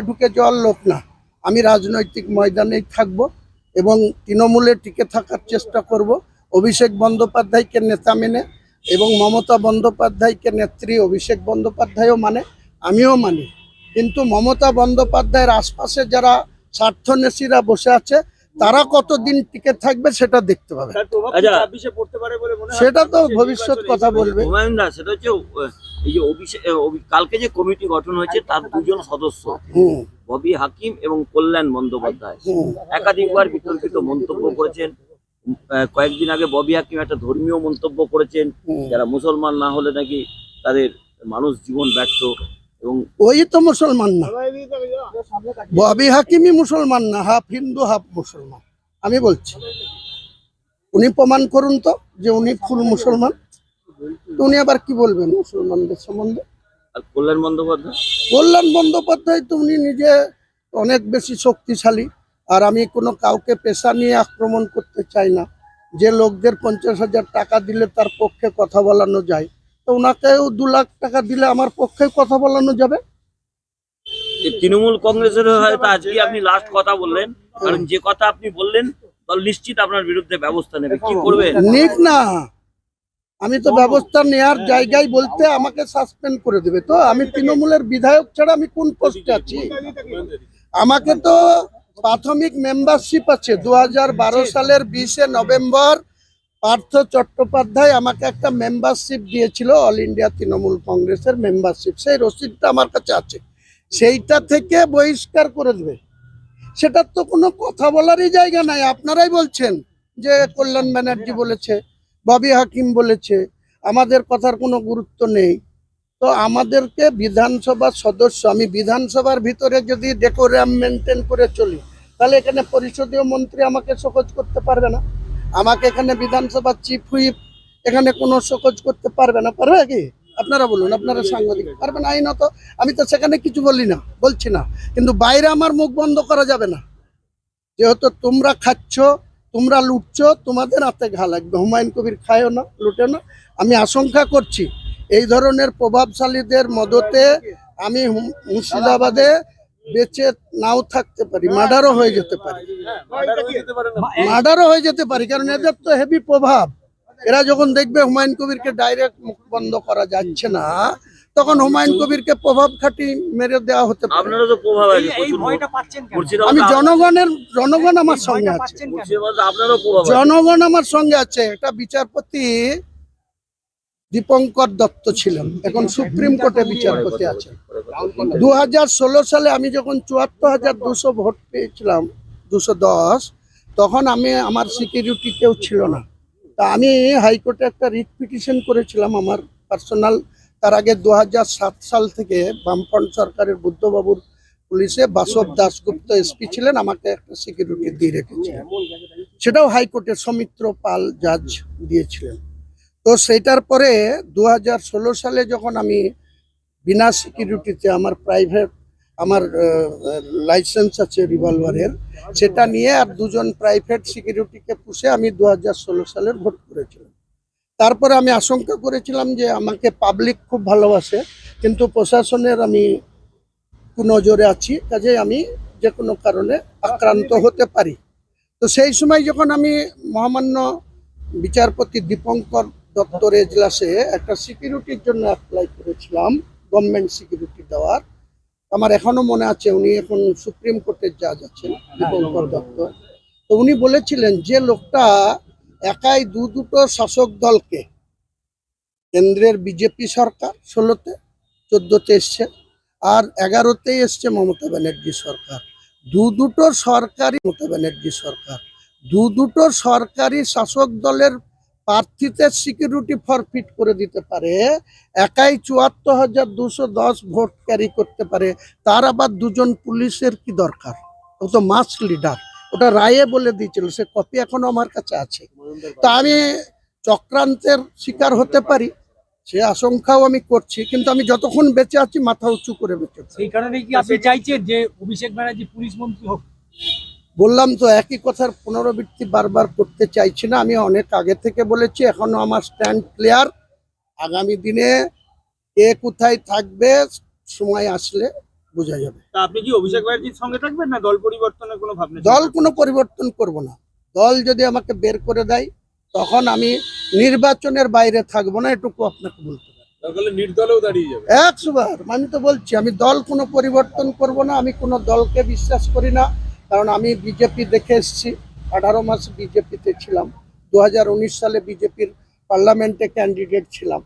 ঢুকে যাওয়ার লোক না। আমি রাজনৈতিক ময়দানেই থাকব এবং তৃণমূলে টিকে থাকার চেষ্টা করব। অভিষেক বন্দ্যোপাধ্যায়কে নেতা মেনে এবং মমতা বন্দ্যোপাধ্যায়কে নেত্রী অভিষেক বন্দ্যোপাধ্যায়ও মানে আমিও মানি। কিন্তু মমতা বন্দ্যোপাধ্যায়ের আশপাশে যারা স্বার্থনেশীরা বসে আছে তারা কতদিন টিকে থাকবে সেটা দেখতে পাবে। আচ্ছা। সেটা তো ভবিষ্যৎ কথা বলবে। সেটা হচ্ছে আহ, এই যে অভিষেক কালকে যে কমিটি গঠন হয়েছে তার দুজন সদস্য। ববি হাকিম এবং কল্যাণ বন্দ্যোপাধ্যায়। একাধিকবার বিতর্কিত মন্তব্য করেছেন। কয়েকদিন আগে ববি হাকিম একটা ধর্মীয় মন্তব্য করেছেন। যারা মুসলমান না হলে নাকি তাদের মানুষ জীবন ব্যর্থ এবং ওই তো মুসলমান না। ববি হাকিমই মুসলমান না হাফ হিন্দু হাফ মুসলমান। আমি বলছি উনি প্রমাণ করুন তো যে উনি ফুল মুসলমান। উনি আবার কি বলবেন মুসলমানদের সম্বন্ধে? আর কল্যাণ বন্দ্যোপাধ্যায়? কল্যাণ বন্দ্যোপাধ্যায় তো উনি নিজে অনেক বেশি শক্তিশালী আর আমি কোনো কাউকে পেশা নিয়ে আক্রমণ করতে চাই না। যে লোকদের পঞ্চাশ হাজার টাকা দিলে তার পক্ষে কথা বলানো যায় তো ওনাকেও দু লাখ টাকা দিলে আমার পক্ষে কথা বলানো যাবে? তৃণমূল কংগ্রেসের হয়তো আজকে আপনি লাস্ট কথা বললেন কারণ যে কথা আপনি বললেন দল নিশ্চিত আপনার বিরুদ্ধে ব্যবস্থা নেবে। কি করবে? নিক না। আমি তো ব্যবস্থা নেওয়ার জায়গায় বলতে আমাকে সাসপেন্ড করে দেবে। তো আমি তৃণমূলের বিধায়ক ছাড়া আমি কোন পোস্টে আছি? আমাকে তো প্রাথমিক মেম্বারশিপ আছে। দু হাজার বারো সালের বিশে নভেম্বর পার্থ চট্টোপাধ্যায় আমাকে একটা মেম্বারশিপ দিয়েছিল অল ইন্ডিয়া তৃণমূল কংগ্রেসের মেম্বারশিপ সেই রসিদটা আমার কাছে আছে। সেইটা থেকে বহিষ্কার করে দেবে। সেটার তো কোনো কথা বলারই জায়গা নাই। আপনারাই বলছেন যে কল্যাণ ব্যানার্জি বলেছে। ববি হাকিম বলেছে, আমাদের কথার কোনো গুরুত্ব নেই। তো আমাদেরকে বিধানসভার সদস্য, আমি বিধানসভার ভিতরে যদি ডেকোরাম মেনটেন করে চলি, তাহলে এখানে পরিষদীয় মন্ত্রী আমাকে সকোজ করতে পারবে না। আমাকে এখানে বিধানসভার চিফ হুইপ এখানে কোনো সকোজ করতে পারবে না। পারবে কি? আপনারা বলুন, আপনারা সাংবাদিক পারবেন আইনত, আমি তো সেখানে কিছু বলি না, বলছি না। কিন্তু বাইরে আমার মুখ বন্ধ করা যাবে না। যেহেতু তোমরা খাচ্ছ তোমরা লুটছো, তোমাদের হাতে ঘা লাগবে। হুমায়ুন কবির খায়ও না লুটে না। আমি আশঙ্কা করছি, এই ধরনের প্রভাবশালীদের মদতে আমি মুর্শিদাবাদে বেঁচে নাও থাকতে পারি, মার্ডারও হয়ে যেতে পারি। মার্ডারও হয়ে যেতে পারি, কারণ এদের তো হেভি প্রভাব। এরা যখন দেখবে হুমায়ুন কবিরকে ডাইরেক্ট মুখ বন্ধ করা যাচ্ছে না তখন হুমায়ুন কবিরকে প্রভাব খাটি মেরে দেওয়া হতে পারে। তো প্রভাব আছে আমি জনগণের জনগণ আমার সঙ্গে আছে। জনগণ আমার সঙ্গে আছে। এটা বিচারপতি দীপঙ্কর দত্ত ছিলেন। এখন সুপ্রিম কোর্টে বিচারপতি আছে। দু হাজার ষোলো সালে আমি যখন চুয়াত্তর হাজার দুশো ভোট পেয়েছিলাম দুশো দশ তখন আমি আমার সিকিউরিটি কেউ ছিল না। তা আমি হাইকোর্টে একটা রিট পিটিশন করেছিলাম আমার পার্সোনাল তার আগে দু সাল থেকে বামফ্রন্ট সরকারের বুদ্ধবাবুর পুলিশে বাসব দাশগুপ্ত এসপি ছিলেন, আমাকে একটা সিকিউরিটি দিয়ে রেখেছিলেন। সেটাও হাইকোর্টের সৌমিত্র পাল জাজ দিয়েছিলেন। তো সেইটার পরে দু হাজার ষোলো সালে যখন আমি বিনা সিকিউরিটিতে আমার প্রাইভেট আমার লাইসেন্স আছে রিভলভারের সেটা নিয়ে আর দুজন প্রাইভেট সিকিউরিটিকে পুষে আমি দু হাজার ষোলো সালের ভোট করেছিলাম। তারপরে আমি আশঙ্কা করেছিলাম যে আমাকে পাবলিক খুব ভালোবাসে, কিন্তু প্রশাসনের আমি কুনজরে আছি কাজে আমি যে কোনো কারণে আক্রান্ত হতে পারি। তো সেই সময় যখন আমি মহামান্য বিচারপতি দীপঙ্কর দপ্তর এজলাসে একটা সিকিউরিটির জন্য অ্যাপ্লাই করেছিলাম গভর্নমেন্ট সিকিউরিটি দেওয়ার, আমার এখনও মনে আছে উনি এখন সুপ্রিম কোর্টের জাজ আছেন, দীপঙ্কর দত্ত। তো উনি বলেছিলেন, যে লোকটা একাই দু দুটো শাসক দলকে, কেন্দ্রের বিজেপি সরকার ষোলোতে, চোদ্দোতে এসছে, আর এগারোতেই এসছে মমতা ব্যানার্জি সরকার। দু দুটো সরকারি মমতা ব্যানার্জি সরকার। দু দুটো সরকারি শাসক দলের প্রার্থীতে সিকিউরিটি ফরফিট করে দিতে পারে, একাই চুয়াত্তর হাজার দুশো দশ ভোট ক্যারি করতে পারে, তার আবার দুজন পুলিশের কি দরকার? ও তো মাস লিডার ওটা রায়ে বলে দিয়েছিল সে কপি এখনও আমার কাছে আছে। তা আমি চক্রান্তের শিকার হতে পারি সে আশঙ্কাও আমি করছি কিন্তু আমি যতক্ষণ বেঁচে আছি মাথা উঁচু করে বেঁচে সেই কারণে কি আপনি চাইছেন যে অভিষেক ব্যানার্জি পুলিশ মন্ত্রী হোক? বললাম তো একই কথার পুনরাবৃত্তি বারবার করতে চাইছি না আমি অনেক আগে থেকে বলেছি এখনও আমার স্ট্যান্ড ক্লিয়ার। আগামী দিনে কে কোথায় থাকবে সময় আসলে বোঝা যাবে। তা আপনি কি অভিষেক ব্যানার্জির সঙ্গে থাকবেন না দল পরিবর্তনের কোনো ভাবনা দল কোনো পরিবর্তন করব না। দল যদি আমাকে বের করে দেয় তখন আমি নির্বাচনের বাইরে থাকব না এটুকু আপনাকে বলতে পারি। নির্দলেও দাঁড়িয়ে যাবে। একশো বার আমি তো বলছি আমি দল কোনো পরিবর্তন করব না আমি কোনো দলকে বিশ্বাস করি না কারণ আমি বিজেপি দেখে এসেছি। আঠারো মাস বিজেপিতে ছিলাম। দু হাজার উনিশ সালে বিজেপির পার্লামেন্টে ক্যান্ডিডেট ছিলাম।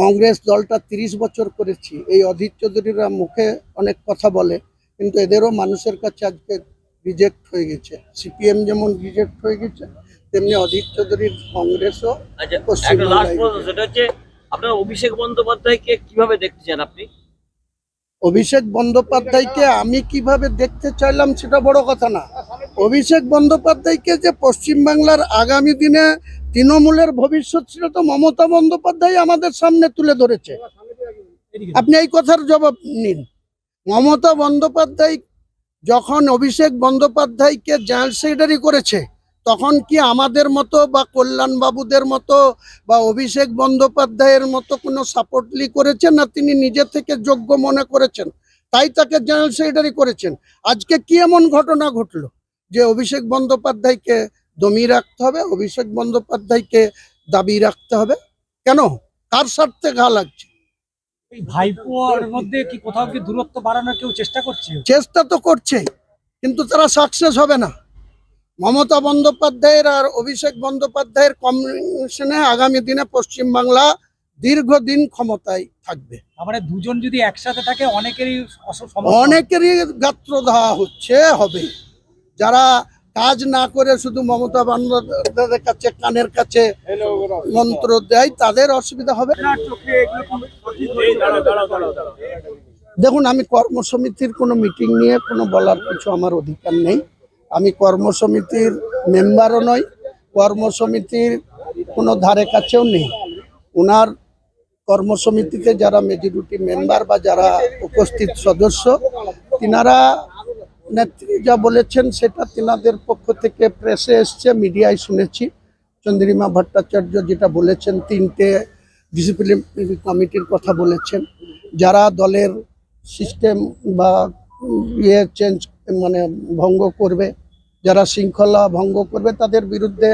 কংগ্রেস দলটা তিরিশ বছর করেছি। এই অধীর চৌধুরীরা মুখে অনেক কথা বলে কিন্তু এদেরও মানুষের কাছে আজকে রিজেক্ট হয়ে গেছে। সিপিএম যেমন রিজেক্ট হয়ে গেছে তেমনি অধীর চৌধুরীর কংগ্রেসও আচ্ছা সেটা হচ্ছে আপনার অভিষেক বন্দ্যোপাধ্যায়কে কীভাবে দেখতে চান আপনি? অভিষেক বন্দ্যোপাধ্যায়কে আমি কীভাবে দেখতে চাইলাম সেটা বড় কথা না। অভিষেক বন্দ্যোপাধ্যায়কে যে পশ্চিমবাংলার আগামী দিনে তৃণমূলের ভবিষ্যৎ ছিল তো মমতা বন্দ্যোপাধ্যায় আমাদের সামনে তুলে ধরেছে। আপনি এই কথার জবাব নিন। মমতা বন্দ্যোপাধ্যায় যখন অভিষেক বন্দ্যোপাধ্যায়কে জেনারেল সেক্রেটারি করেছে, তখন কি আমাদের মতো বা কল্যাণ বাবুদের মতো বা অভিষেক বন্দ্যোপাধ্যায়ের মতো কোনো সাপোর্টলি করেছেন না তিনি নিজে থেকে যোগ্য মনে করেছেন? তাই তাকে জেনারেল সেক্রেটারি করেছেন। আজকে কি এমন ঘটনা ঘটলো যে অভিষেক বন্দ্যোপাধ্যায়কে দমিয়ে রাখতে হবে অভিষেক বন্দ্যোপাধ্যায়কে দাবি রাখতে হবে। কেন? কার স্বার্থে ঘা লাগছে? ভাইপোর মধ্যে কি কোথাও কি দূরত্ব বাড়ানোর কেউ চেষ্টা করছে? চেষ্টা তো করছে কিন্তু তারা সাকসেস হবে না। মমতা বন্দ্যোপাধ্যায়ের আর অভিষেক বন্দ্যোপাধ্যায়ের কম্বিনেশনে আগামী দিনে পশ্চিমবাংলা দীর্ঘদিন ক্ষমতায় থাকবে। মানে দুজন যদি একসাথে থাকে অনেকেরই। অনেকেরই গাত্র দেওয়া হচ্ছে হবে। যারা কাজ না করে শুধু মমতা বন্দ্যোপাধ্যায়ের কাছে, কানের কাছে মন্ত্র দেয়, তাদের অসুবিধা হবে। দেখুন, আমি কর্মসমিতির কোনো মিটিং নিয়ে কোনো বলার কিছু আমার অধিকার নেই। আমি কর্মসমিতির মেম্বারও নই, কর্মসমিতির কোনো ধারে কাছেও নেই। ওনার কর্মসমিতিতে যারা মেজরিটি মেম্বার বা যারা উপস্থিত সদস্য, তিনারা নেত্রী যা বলেছেন সেটা তিনাদের পক্ষ থেকে প্রেসে এসছে, মিডিয়ায় শুনেছি। চন্দ্রিমা ভট্টাচার্য যেটা বলেছেন, তিনটে ডিসিপ্লিনারি কমিটির কথা বলেছেন। যারা দলের সিস্টেম বা ইয়ে চেঞ্জ মানে ভঙ্গ করবে, যারা শৃঙ্খলা ভঙ্গ করবে, তাদের বিরুদ্ধে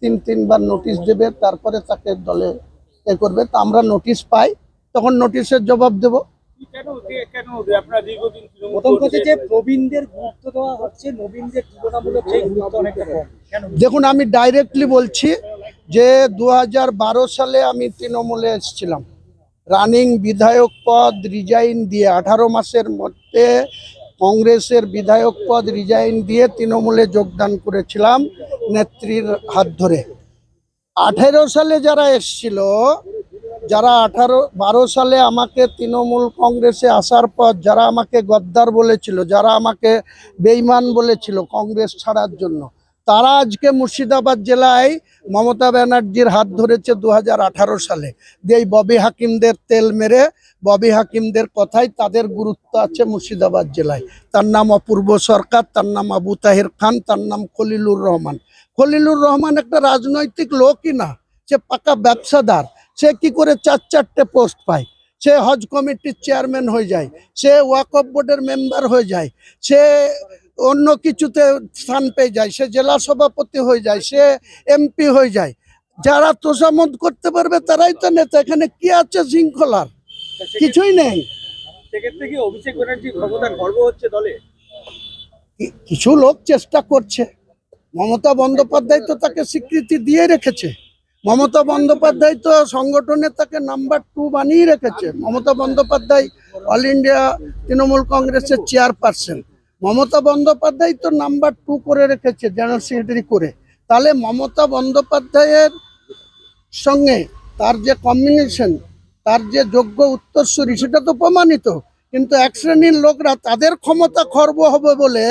তিন, তিনবার নোটিশ দেবে, তারপরে তাকে দলে এ করবে। তা আমরা নোটিশ পাই, তখন নোটিশের জবাব দেব। কেন কেন আপনারা দীর্ঘদিন তৃণমূল প্রথম কথা যে করছেন। প্রবীণদের গুরুত্ব দেওয়া হচ্ছে নবীনদের তুলনামূলক সেই গুরুত্ব অনেকটা কম। কেন দেখুন আমি ডাইরেক্টলি বলছি যে দু হাজার বারো সালে আমি তৃণমূলে এসেছিলাম। রানিং বিধায়ক পদ রিজাইন দিয়ে আঠারো মাসের মধ্যে কংগ্রেসের বিধায়ক পদ রিজাইন দিয়ে তৃণমূলে যোগদান করেছিলাম নেত্রীর হাত ধরে। আঠেরো সালে যারা এসছিল যারা আঠারো, বারো সালে আমাকে তৃণমূল কংগ্রেসে আসার পর যারা আমাকে গদ্দার বলেছিল, যারা আমাকে বেইমান বলেছিল কংগ্রেস ছাড়ার জন্য, তারা আজকে মুর্শিদাবাদ জেলায় মমতা ব্যানার্জির হাত ধরেছে দু হাজার আঠারো সালে। এই ববি হাকিমদের তেল মেরে, ববি হাকিমদের কথাই তাদের গুরুত্ব আছে মুর্শিদাবাদ জেলায়। তার নাম অপূর্ব সরকার, তার নাম আবু তাহের খান, তার নাম খলিলুর রহমান। খলিলুর রহমান একটা রাজনৈতিক লোকই না, সে পাকা ব্যবসাদার। সে কি করে চার চারটে পোস্ট পায়? সে হজ কমিটির চেয়ারম্যান হয়ে যায় সে ওয়াকফ বোর্ডের মেম্বার হয়ে যায় সে অন্য কিছুতে স্থান পেয়ে যায় সে জেলা সভাপতি হয়ে যায় সে এমপি হয়ে যায়। যারা তোষামত করতে পারবে তারাই তো নেতা এখানে কি আছে শৃঙ্খলার? কিছুই নেই। কিছু লোক চেষ্টা করছে। মমতা বন্দ্যোপাধ্যায় তো তাকে স্বীকৃতি দিয়ে রেখেছে। মমতা বন্দ্যোপাধ্যায় তো সংগঠনে তাকে নাম্বার টু বানিয়ে রেখেছে। মমতা বন্দ্যোপাধ্যায় অল ইন্ডিয়া তৃণমূল কংগ্রেসের চেয়ারপারসন। মমতা বন্দ্যোপাধ্যায় তো নাম্বার টু করে রেখেছে, জেনারেল সেক্রেটারি করে। তাহলে মমতা বন্দ্যোপাধ্যায়ের সঙ্গে তার যে কম্বিনেশন তার যে যোগ্য উত্তরসূরি, সেটা তো প্রমাণিত। কিন্তু এক শ্রেণির লোকরা তাদের ক্ষমতা খর্ব হবে বলে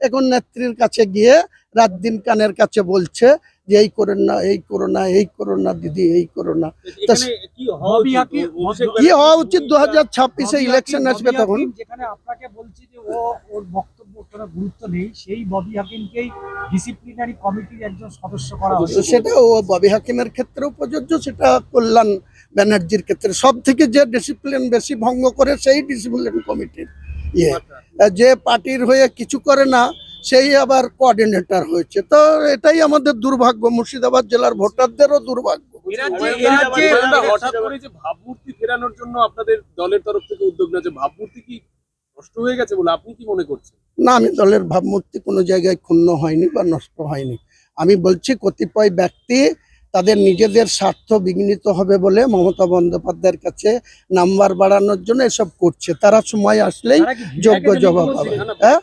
এখন নেত্রীর কাছে গিয়ে রাত দিন কানের কাছে বলছে যে এই করেন না এই করো না এই করো না দিদি এই করো না। কি হওয়া উচিত? দু হাজার ছাব্বিশে ইলেকশন আসবে তখন? যেখানে আপনাকে বলছি যে ও ওর বক্তব্য কোনো গুরুত্ব নেই সেই ববি হাকিমকেই ডিসিপ্লিনারি কমিটির একজন সদস্য করা হয়েছে। সেটা ও ববি হাকিমের ক্ষেত্রেও প্রযোজ্য সেটা কল্যাণ ব্যানার্জির ক্ষেত্রে। সব থেকে যে ডিসিপ্লিন বেশি ভঙ্গ করে সেই ডিসিপ্লিন কমিটির ইয়ে। যে পার্টির হয়ে কিছু করে না সেই আবার কোঅর্ডিনেটর হয়েছে। তো এটাই আমাদের দুর্ভাগ্য। মুর্শিদাবাদ জেলার ভোটারদেরও দুর্ভাগ্য। হঠাৎ করে যে ভাবমূর্তি ফেরানোর জন্য আপনাদের দলের তরফ থেকে উদ্যোগ যে ভাবমূর্তি কি নষ্ট হয়ে গেছে বলে আপনি কি মনে করছেন? না আমি দলের ভাবমূর্তি কোনো জায়গায় ক্ষুণ্ণ হয়নি বা নষ্ট হয়নি। আমি বলছি কতিপয় ব্যক্তি তাদের নিজেদের স্বার্থ বিঘ্নিত হবে বলে মমতা বন্দ্যোপাধ্যায়ের কাছে নাম্বার বাড়ানোর জন্য এসব করছে। তারা সময় আসলেই যোগ্য জবাব পাবে। হ্যাঁ?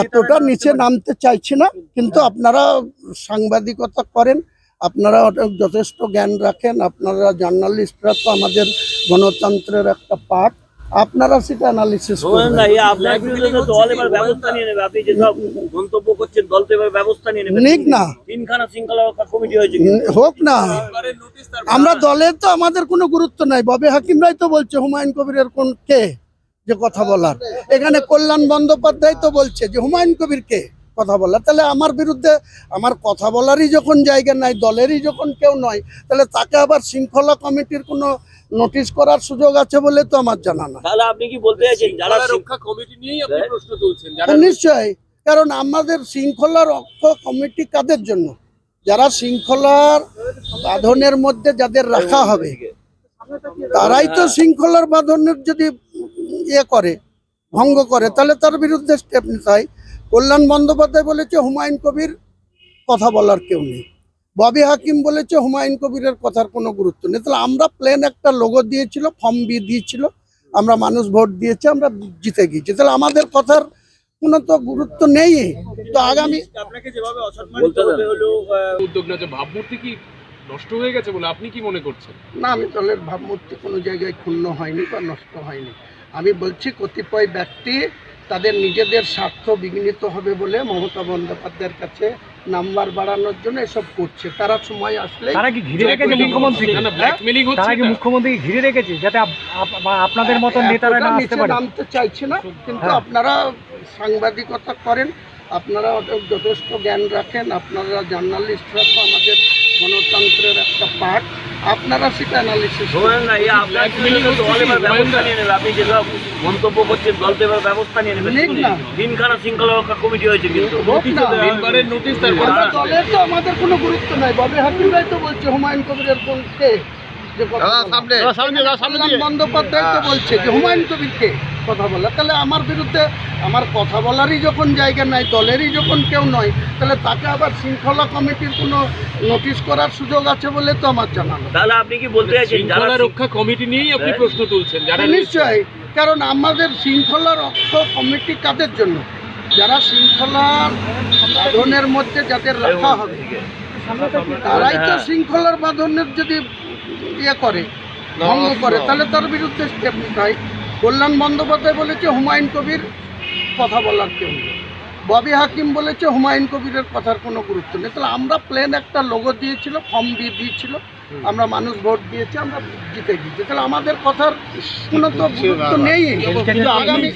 এতটা নিচে নামতে চাইছি না কিন্তু আপনারা সাংবাদিকতা করেন আপনারা যথেষ্ট জ্ঞান রাখেন আপনারা জার্নালিস্টরা তো আমাদের গণতন্ত্রের একটা পার্ট আপনারা সেটা অ্যানালিসিস না, করবেন। এ আপনার বিরুদ্ধে দল এবার ব্যবস্থা নিয়ে নেবে আপনি যেসব মন্তব্য করছেন দল তো এবার ব্যবস্থা নিয়ে নেবে। নিক না। তিনখানা শৃঙ্খলা রক্ষা কমিটি হয়েছে হোক না। আমরা দলের তো আমাদের কোনো গুরুত্ব নাই। ববে হাকিমরাই তো বলছে হুমায়ুন কবিরের কোন কে যে কথা বলার? এখানে কল্যাণ বন্দ্যোপাধ্যায় তো বলছে যে হুমায়ুন কবির কে কথা বলার? তাহলে আমার বিরুদ্ধে আমার কথা বলারই যখন জায়গা নাই দলেরই যখন কেউ নয় তাহলে তাকে আবার শৃঙ্খলা কমিটির কোনো নোটিশ করার সুযোগ আছে বলে তো আমার জানা না তাহলে আপনি কি বলতে চাইছেন যারা রক্ষা কমিটি নিয়েই আপনি প্রশ্ন তুলছেন হ্যাঁ, নিশ্চয়ই। কারণ আমাদের শৃঙ্খলা রক্ষা কমিটি কাদের জন্য? যারা শৃঙ্খলার বাঁধনের মধ্যে যাদের রাখা হবে তারাই তো শৃঙ্খলার বাঁধনের যদি ইয়ে করে ভঙ্গ করে তাহলে তার বিরুদ্ধে স্টেপ নিতে হয়। কল্যাণ বন্দ্যোপাধ্যায় বলেছে হুমায়ুন কবির কথা বলার কেউ নেই। ববি হাকিম বলেছে হুমায়ুন কবিরের কথার কোনো গুরুত্ব নেই। তাহলে আমরা প্লেন একটা লোগো দিয়েছিল ফর্ম বি দিয়েছিল আমরা মানুষ ভোট দিয়েছে আমরা জিতে গিয়েছি। তাহলে আমাদের কথার কোনো তো গুরুত্ব নেই। তো আগামী আপনাকে যেভাবে অসম্মানিত হতে হলো উদ্যোগ যে ভাবমূর্তি কি নষ্ট হয়ে গেছে বলে আপনি কি মনে করছেন? না আমি দলের ভাবমূর্তি কোনো জায়গায় ক্ষুণ্ণ হয়নি বা নষ্ট হয়নি। আমি বলছি কতিপয় ব্যক্তি তাদের নিজেদের স্বার্থ বিঘ্নিত হবে বলে মমতা বন্দ্যোপাধ্যায়ের কাছে নাম্বার বাড়ানোর জন্য এসব করছে। তারা সময় আসলে তারা কি ঘিরে রেখেছে মুখ্যমন্ত্রী না। না ব্ল্যাকমেলিং হচ্ছে তারা কি মুখ্যমন্ত্রী ঘিরে রেখেছে যাতে আপনাদের মতো নেতারা না আসতে পারে? নামতে চাইছে না কিন্তু হ্যাঁ। আপনারা সাংবাদিকতা করেন আপনারা যথেষ্ট জ্ঞান রাখেন আপনারা জার্নালিস্টরা তো আমাদের গণতন্ত্রের একটা পার্ট আপনারা সেটা অ্যানালিসিস ধরেন না, এ আপনার বিরুদ্ধে তো দল ব্যবস্থা নিয়ে নেবে আপনি যেসব মন্তব্য করছেন দল তো এবার ব্যবস্থা নিয়ে নেবে নিক না। তিনখানা শৃঙ্খলা রক্ষা কমিটি হয়েছে কিন্তু। হোক না। তিনবারের নোটিশ তার আমরা দলের তো আমাদের কোনো গুরুত্ব নাই। ববে হাকিমরাই তো বলছে হুমায়ুন কবিরের কোন কে যে কথা বলা। কল্যাণ বন্দ্যোপাধ্যায় তো বলছে যে হুমায়ুন কবির কে কথা বলা তাহলে আমার বিরুদ্ধে আমার কথা বলারই যখন জায়গা নাই দলেরই যখন কেউ নয় তাহলে তাকে আবার শৃঙ্খলা কমিটির কোনো নোটিশ করার সুযোগ আছে বলে তো আমার জানা তাহলে আপনি কি বলতে চাইছেন শৃঙ্খলা রক্ষা কমিটি নিয়েই আপনি হ্যাঁ। প্রশ্ন তুলছেন যারা নিশ্চয়ই কারণ আমাদের শৃঙ্খলা রক্ষা কমিটি কাদের জন্য? যারা শৃঙ্খলার বাঁধনের মধ্যে যাদের রাখা হবে তারাই তো হ্যাঁ। শৃঙ্খলার বাঁধনের যদি ইয়ে করে ভঙ্গ করে তাহলে তার বিরুদ্ধে স্টেপ নিতে হয়। কল্যাণ বন্দ্যোপাধ্যায় বলেছে হুমায়ুন কবির কথা বলার কেউ নেই। ববি হাকিম বলেছে হুমায়ুন কবিরের কথার কোনো গুরুত্ব নেই। তাহলে আমরা প্লেন একটা লোগো দিয়েছিল ফর্ম দিয়ে দিয়েছিল আমরা মানুষ ভোট দিয়েছি আমরা জিতে গিয়েছি। তাহলে আমাদের কথার কোনো তো গুরুত্ব নেই। আগামী